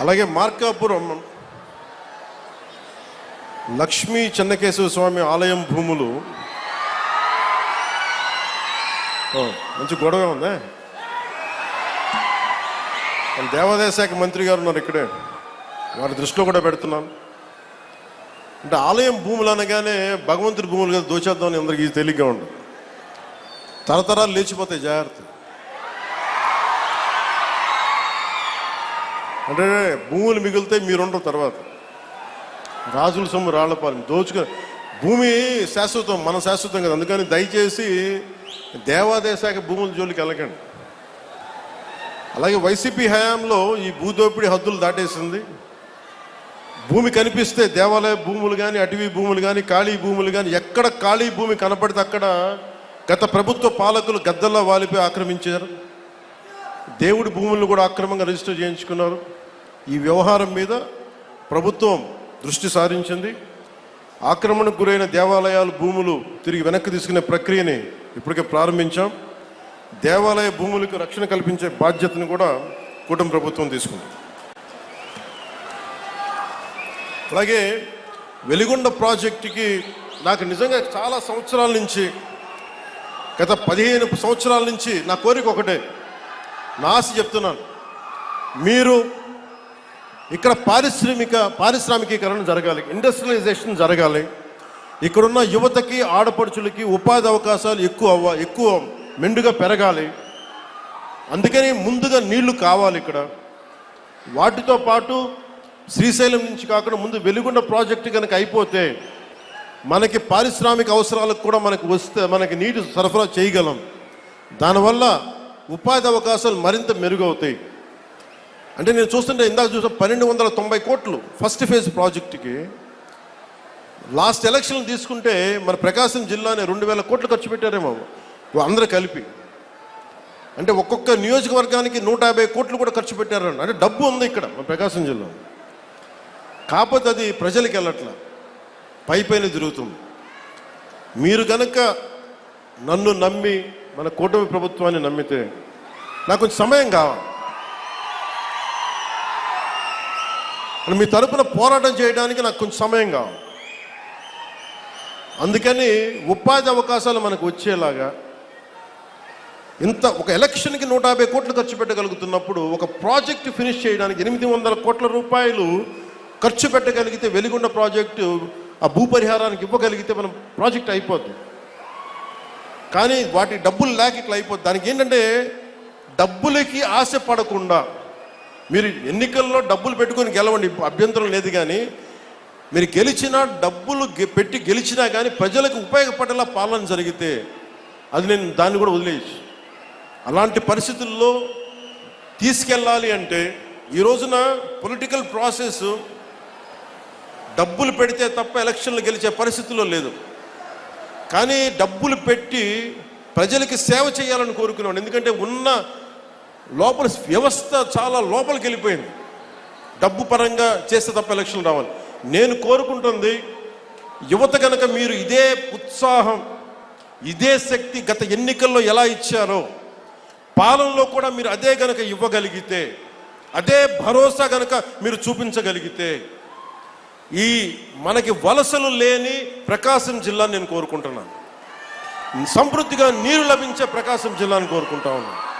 అలాగే మార్కాపురం లక్ష్మీ చెన్నకేశవ స్వామి ఆలయం భూములు. మంచి గొడవ ఉందా. దేవాదాయ శాఖ మంత్రి గారు ఉన్నారు ఇక్కడే. వారి దృష్టిలో కూడా పెడుతున్నాను. అంటే ఆలయం భూములు అనగానే భగవంతుడి భూములు కదా దోచేద్దామని అందరికీ తేలిగ్గా ఉండదు తరతరాలు లేచిపోతాయి జాగ్రత్త అంటే భూములు మిగిలితే మీరుండరు తర్వాత. రాజుల సొమ్ము రాళ్ళపాలెం. దోచుకు. భూమి శాశ్వతం మన శాశ్వతం కదా. అందుకని దయచేసి దేవాదాయ శాఖ భూముల జోలికి వెళ్ళకండి. అలాగే వైసీపీ హయాంలో ఈ భూదోపిడి హద్దులు దాటేసింది. భూమి కనిపిస్తే దేవాలయ భూములు కానీ అటవీ భూములు కానీ ఖాళీ భూములు కానీ ఎక్కడ ఖాళీ భూమి కనపడితే అక్కడ గత ప్రభుత్వ పాలకులు గద్దల్లో వాలిపోయి ఆక్రమించారు. దేవుడి భూములను కూడా అక్రమంగా రిజిస్టర్ చేయించుకున్నారు. ఈ వ్యవహారం మీద ప్రభుత్వం దృష్టి సారించింది. ఆక్రమణకు గురైన దేవాలయాలు భూములు తిరిగి వెనక్కి తీసుకునే ప్రక్రియని ఇప్పటికే ప్రారంభించాం. దేవాలయ భూములకు రక్షణ కల్పించే బాధ్యతను కూడా కూటమి ప్రభుత్వం తీసుకుంది. అలాగే వెలిగొండ ప్రాజెక్టుకి నాకు నిజంగా చాలా సంవత్సరాల నుంచి గత పదిహేను సంవత్సరాల నుంచి నా కోరిక ఒకటే. నాసి చెప్తున్నాను. మీరు ఇక్కడ పారిశ్రామిక పారిశ్రామికీకరణ జరగాలి ఇండస్ట్రియలైజేషన్ జరగాలి. ఇక్కడున్న యువతకి ఆడపడుచులకి ఉపాధి అవకాశాలు ఎక్కువ అవ్వ ఎక్కువ మెండుగా పెరగాలి. అందుకని ముందుగా నీళ్ళు కావాలి ఇక్కడ. వాటితో పాటు శ్రీశైలం నుంచి కాకుండా ముందు వెలుగుండ ప్రాజెక్టు కనుక అయిపోతే మనకి పారిశ్రామిక అవసరాలకు కూడా మనకు వస్తే మనకి నీటి సరఫరా చేయగలం. దానివల్ల ఉపాధి అవకాశాలు మరింత మెరుగవుతాయి. అంటే నేను చూస్తుంటే ఇందాక చూసిన పన్నెండు వందల తొంభై కోట్లు ఫస్ట్ ఫేజ్ ప్రాజెక్టుకి. లాస్ట్ ఎలక్షన్ తీసుకుంటే మన ప్రకాశం జిల్లానే రెండు వేల కోట్లు ఖర్చు పెట్టారేమో. అందరూ కలిపి. అంటే ఒక్కొక్క నియోజకవర్గానికి నూట యాభై కోట్లు కూడా ఖర్చు పెట్టారు. అంటే డబ్బు ఉంది ఇక్కడ మన ప్రకాశం జిల్లా కాకపోతే అది ప్రజలకు వెళ్ళట్లా. పై పైన తిరుగుతుంది. మీరు కనుక నన్ను నమ్మి మన కూటమి ప్రభుత్వాన్ని నమ్మితే నాకు కొంచెం సమయం కావాలి. అని మీ తరపున పోరాటం చేయడానికి నాకు కొంచెం సమయం కావాలి. అందుకని ఉపాధి అవకాశాలు మనకు వచ్చేలాగా ఇంత ఒక ఎలక్షన్కి నూట యాభై కోట్లు ఖర్చు పెట్టగలుగుతున్నప్పుడు ఒక ప్రాజెక్ట్ ఫినిష్ చేయడానికి ఎనిమిది వందల కోట్ల రూపాయలు ఖర్చు పెట్టగలిగితే వెలిగొండ ప్రాజెక్టు ఆ భూ పరిహారానికి ఇవ్వగలిగితే మనం ప్రాజెక్ట్ అయిపోద్ది. కానీ వాటి డబ్బులు లేక ఇట్లా అయిపోద్ది. దానికి ఏంటంటే డబ్బులకి ఆశ పడకుండా మీరు ఎన్నికల్లో డబ్బులు పెట్టుకొని గెలవండి అభ్యంతరం లేదు కానీ మీరు గెలిచినా డబ్బులు గె- పెట్టి గెలిచినా కానీ ప్రజలకు ఉపయోగపడేలా పాలన జరిగితే అది నేను దాన్ని కూడా వదిలేయచ్చు. అలాంటి పరిస్థితుల్లో తీసుకెళ్ళాలి అంటే ఈ రోజున పొలిటికల్ ప్రాసెస్ డబ్బులు పెడితే తప్ప ఎలక్షన్లు గెలిచే పరిస్థితుల్లో లేదు. కానీ డబ్బులు పెట్టి ప్రజలకి సేవ చేయాలని కోరుకున్నాను ఎందుకంటే ఉన్న లోపల వ్యవస్థ చాలా లోపలికి వెళ్ళిపోయింది. డబ్బు పరంగా చేస్తే తప్ప ఎలక్షన్ రావాలి. నేను కోరుకుంటుంది యువత కనుక మీరు ఇదే ఉత్సాహం ఇదే శక్తి గత ఎన్నికల్లో ఎలా ఇచ్చారో పాలనలో కూడా మీరు అదే కనుక ఇవ్వగలిగితే అదే భరోసా కనుక మీరు చూపించగలిగితే ఈ మనకి వలసలు లేని ప్రకాశం జిల్లాని నేను కోరుకుంటున్నాను. సమృద్ధిగా నీరు లభించే ప్రకాశం జిల్లాను కోరుకుంటా ఉన్నాను.